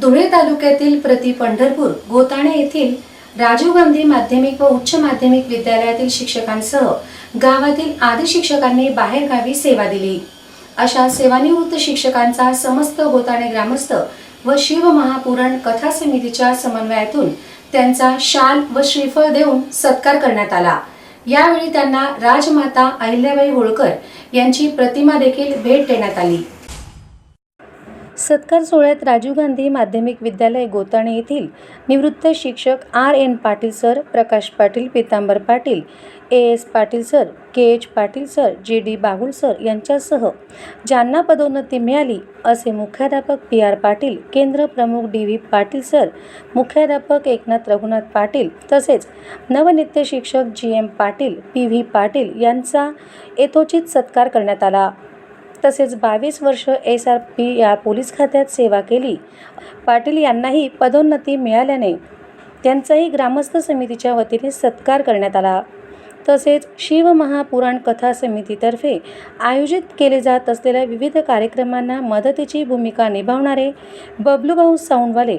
धुळे तालुक्यातील प्रति पंढरपूर गोताणे येथील राजीव गांधी माध्यमिक व उच्च माध्यमिक विद्यालयातील शिक्षकांसह गावातील आदी शिक्षकांनी बाहेरगावी सेवा दिली. अशा सेवानिवृत्त शिक्षकांचा समस्त गोताणे ग्रामस्थ व शिव महापुराण कथा समितीच्या समन्वयातून त्यांचा शाल व श्रीफळ देऊन सत्कार करण्यात आला. यावेळी त्यांना राजमाता अहिल्याबाई होळकर यांची प्रतिमा देखील भेट देण्यात आली. सत्कार सोहळ्यात राजीव गांधी माध्यमिक विद्यालय गोताणे येथील निवृत्त शिक्षक R N Patil sir Prakash Patil Pitambar Patil A S Patil sir K H Patil sir J D Bagul sir यांच्यासह ज्यांना पदोन्नती मिळाली असे मुख्याध्यापक पी आर पाटील केंद्र प्रमुख डी व्ही पाटील सर मुख्याध्यापक एकनाथ रघुनाथ पाटील तसेच नवनित्य शिक्षक G M Patil P V Patil यांचा यथोचित सत्कार करण्यात आला. तसेच बावीस वर्ष एस आर पी या पोलीस खात्यात सेवा केली. पाटील यांनाही पदोन्नती मिळाल्याने त्यांचाही ग्रामस्थ समितीच्या वतीने सत्कार करण्यात आला. तसेच शिवमहापुराण कथा समितीतर्फे आयोजित केले जात असलेल्या विविध कार्यक्रमांना मदतीची भूमिका निभावणारे बबलूभाऊ साऊंडवाले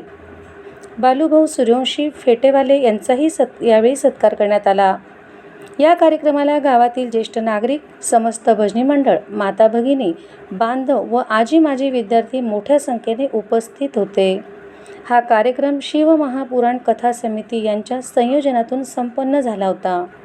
बालूभाऊ सूर्यवंशी फेटेवाले यांचाही सत् यावेळी सत्कार करण्यात आला. या कार्यक्रमाला गावातील ज्येष्ठ नागरिक समस्त भजनी मंडळ माता भगिनी बांधव व आजी माजी विद्यार्थी मोठ्या संख्येने उपस्थित होते. हा कार्यक्रम शिव महापुराण कथा समिती यांच्या संयोजनातून संपन्न झाला होता.